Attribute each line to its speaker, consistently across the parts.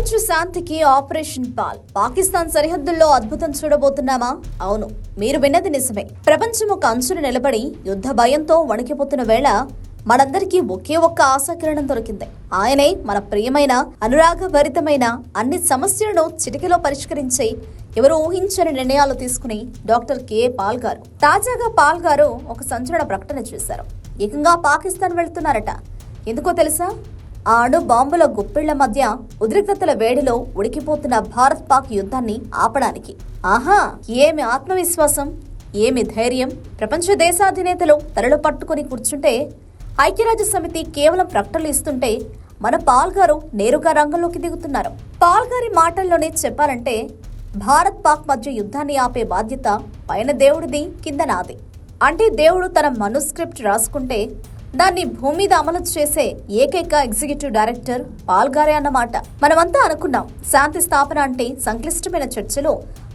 Speaker 1: ప్రపంచ శాంతికి operation Paul. Pakistan సరిహద్దుల్లో అద్భుతం చూడబోతున్నామా? అవును మీరు విన్నది నిజమే. ప్రపంచం ఒక అంచున నిలబడి యుద్ధ భయంతో వణికిపోతున్న వేళ మనందరికీ ఒకే ఒక్క ఆశాకిరణం దొరికింది. ఆయనే మన ప్రియమైన అనురాగభరితమైన అన్ని సమస్యలను చిటికలో పరిష్కరించే ఎవరు ఊహించని నిర్ణయాలు తీసుకుని డాక్టర్ కె. పాల్ గారు. తాజాగా పాల్ గారు ఒక సంచలన ప్రకటన చేశారు. ఏకంగా పాకిస్తాన్ వెళ్తున్నారట. ఎందుకో తెలుసా? ఆడు అణు బాంబుల గుప్పిళ్ళ మధ్య ఉద్రిక్తతల వేడిలో ఉడికిపోతున్న భారత్ పాక్ యుద్ధాన్ని ఆపడానికి. ఆహా ఏమి ఆత్మవిశ్వాసం ఏమి ధైర్యం? ప్రపంచ దేశాధినేతలు తలలు పట్టుకుని కూర్చుంటే ఐక్యరాజ్య సమితి కేవలం ప్రకటనలు ఇస్తుంటే మన పాల్గారు నేరుగా రంగంలోకి దిగుతున్నారు. పాల్గారి మాటల్లోనే చెప్పాలంటే భారత్ పాక్ మధ్య యుద్ధాన్ని ఆపే బాధ్యత పైన దేవుడిది కింద నాది. అంటే దేవుడు తన మనుస్క్రిప్ట్ రాసుకుంటే దాన్ని భూమి మీద అమలు చేసే ఏకైక ఎగ్జిక్యూటివ్ డైరెక్టర్ పాల్గారే అన్నమాట. మనమంతా అనుకున్నాం శాంతి స్థాపన అంటే సంక్లిష్టమైన చర్చలు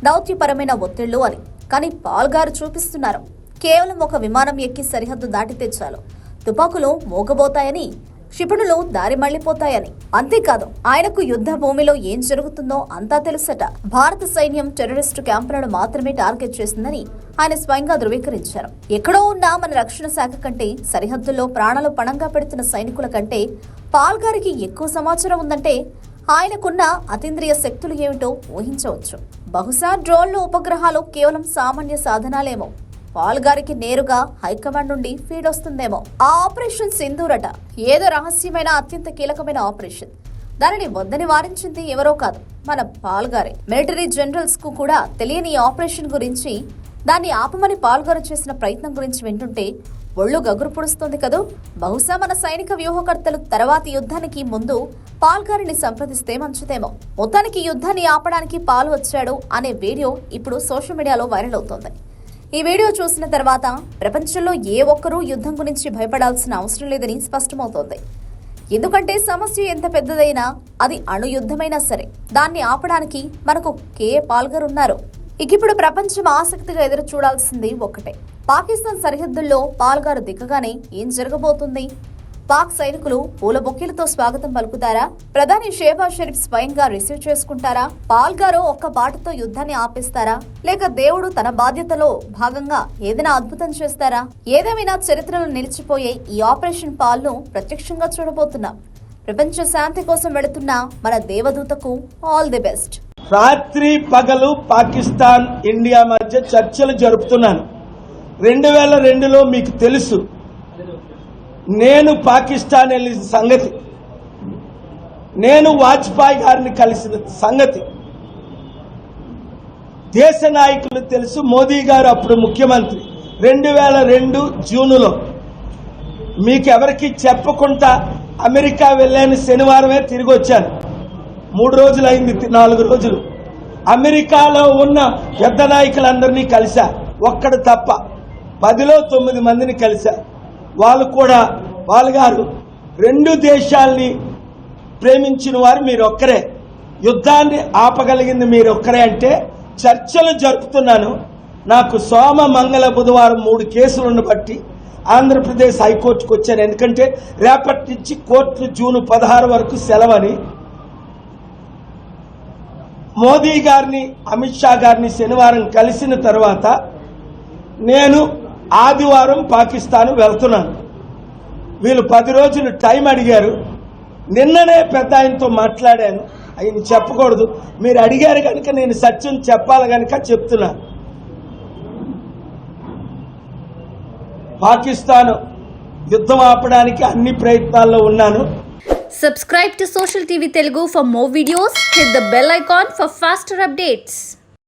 Speaker 1: దౌత్యపరమైన ఒత్తిళ్ళు అని. కానీ పాల్గారు చూపిస్తున్నారు కేవలం ఒక విమానం ఎక్కి సరిహద్దు దాటితే చాలు తుపాకులు మోగబోతాయని క్షిపణులు దారి మళ్ళిపోతాయని అంతేకాదు ఆయనకు యుద్ధ భూమిలో ఏం జరుగుతుందో అంతా తెలుసట. భారత సైన్యం టెర్రరిస్టు క్యాంపులను మాత్రమే టార్గెట్ చేసిందని ఆయన స్వయంగా ధృవీకరించారు. ఎక్కడో ఉన్న మన రక్షణ శాఖ కంటే సరిహద్దుల్లో ప్రాణాలు పణంగా పెడుతున్న సైనికుల కంటే పాల్ గారికి ఎక్కువ సమాచారం ఉందంటే ఆయనకున్న అతీంద్రియ శక్తులు ఏమిటో ఊహించవచ్చు. బహుశా డ్రోన్లు ఉపగ్రహాలు కేవలం సామాన్య సాధనాలేమో. పాల్ గారికి నేరుగా హైకమాండ్ నుండి ఫీడ్ వస్తుందేమో. ఆ ఆపరేషన్ సింధూరట. ఏదో రహస్యమైన అత్యంత కీలకమైన ఆపరేషన్. దానిని వద్దని వారించింది ఎవరో కాదు మన పాల్ గారే. మిలిటరీ జనరల్స్కు కూడా తెలియని ఆపరేషన్ గురించి దాన్ని ఆపమని పాల్గారు చేసిన ప్రయత్నం గురించి వింటుంటే ఒళ్ళు గగురు పొడుస్తుంది కదూ. బహుశా మన సైనిక వ్యూహకర్తలు తర్వాతి యుద్ధానికి ముందు పాల్గారిని సంప్రదిస్తే మంచిదేమో. మొత్తానికి యుద్ధాన్ని ఆపడానికి పాలు వచ్చాడు అనే వీడియో ఇప్పుడు సోషల్ మీడియాలో వైరల్ అవుతోంది. ఈ వీడియో చూసిన తర్వాత ప్రపంచంలో ఏ ఒక్కరూ యుద్ధం గురించి భయపడాల్సిన అవసరం లేదని స్పష్టమవుతోంది. ఎందుకంటే సమస్య ఎంత పెద్దదైనా అది అణు యుద్ధమైనా సరే దాన్ని ఆపడానికి మనకు కే. పాల్గర్ ఉన్నారు. ఇక ఇప్పుడు ప్రపంచం ఆసక్తిగా ఎదురు చూడాల్సింది ఒక్కటే పాకిస్తాన్ సరిహద్దుల్లో పాల్గారు దిగగానే ఏం జరగబోతుంది? పాక్ సైనికులు పూల బొక్కిలతో స్వాగతం పలుకుతారా? ప్రధాని షేబాజ్ షరీఫ్ స్వయంగా రిసీవ్ చేసుకుంటారా? పాల్ గారు ఒక్క బాటతో యుద్ధాన్ని ఆపేస్తారా? లేక దేవుడు తన బాధ్యతలో భాగంగా ఏదైనా అద్భుతం చేస్తారా? ఏదేమైనా చరిత్రలో నిలిచిపోయే ఈ ఆపరేషన్ పాల్ను ప్రత్యక్షంగా చూడబోతున్నాం. ప్రపంచ శాంతి కోసం వెళుతున్న మన దేవదూతకు ఆల్ ది బెస్ట్.
Speaker 2: రాత్రి పగలు పాకిస్తాన్ ఇండియా మధ్య చర్చలు జరుపుతున్నాను. రెండు వేల రెండులో మీకు తెలుసు నేను పాకిస్తాన్ వెళ్ళిన సంగతి. నేను వాజ్పేయి గారిని కలిసిన సంగతి. దేశ నాయకులు తెలుసు మోదీ గారు అప్పుడు ముఖ్యమంత్రి. రెండు వేల రెండు జూనులో మీకెవరికి చెప్పకుండా అమెరికా వెళ్ళాను శనివారమే తిరిగి వచ్చాను. మూడు రోజులు అయింది నాలుగు రోజులు. అమెరికాలో ఉన్న పెద్ద నాయకులందరినీ కలిశా ఒక్కడు తప్ప. పదిలో తొమ్మిది మందిని కలిశా. వాళ్ళు కూడా వాళ్ళు గారు రెండు దేశాల్ని ప్రేమించిన వారు మీరు ఒక్కరే యుద్ధాన్ని ఆపగలిగింది మీరు ఒక్కరే అంటే చర్చలు జరుపుతున్నాను. నాకు సోమ మంగళ బుధవారం మూడు కేసులను బట్టి ఆంధ్రప్రదేశ్ హైకోర్టుకు వచ్చాను. ఎందుకంటే రేపటి నుంచి కోర్టు జూన్ పదహారు వరకు సెలవని మోదీ గారిని అమిత్ షా గారిని శనివారం కలిసిన తర్వాత నేను ఆదివారం పాకిస్తాన్ వెళ్తున్నాను. వీళ్ళు పది రోజులు టైం అడిగారు. నిన్ననే పెద్ద ఆయనతో మాట్లాడాను. ఆయన చెప్పకూడదు. మీరు అడిగారు కనుక నేను సత్యం చెప్పాలి కనుక చెప్తున్నా. పాకిస్తాన్ యుద్ధం ఆపడానికి అన్ని ప్రయత్నాల్లో ఉన్నాను.
Speaker 3: Subscribe to Social TV Telugu for more videos hit the bell icon for faster updates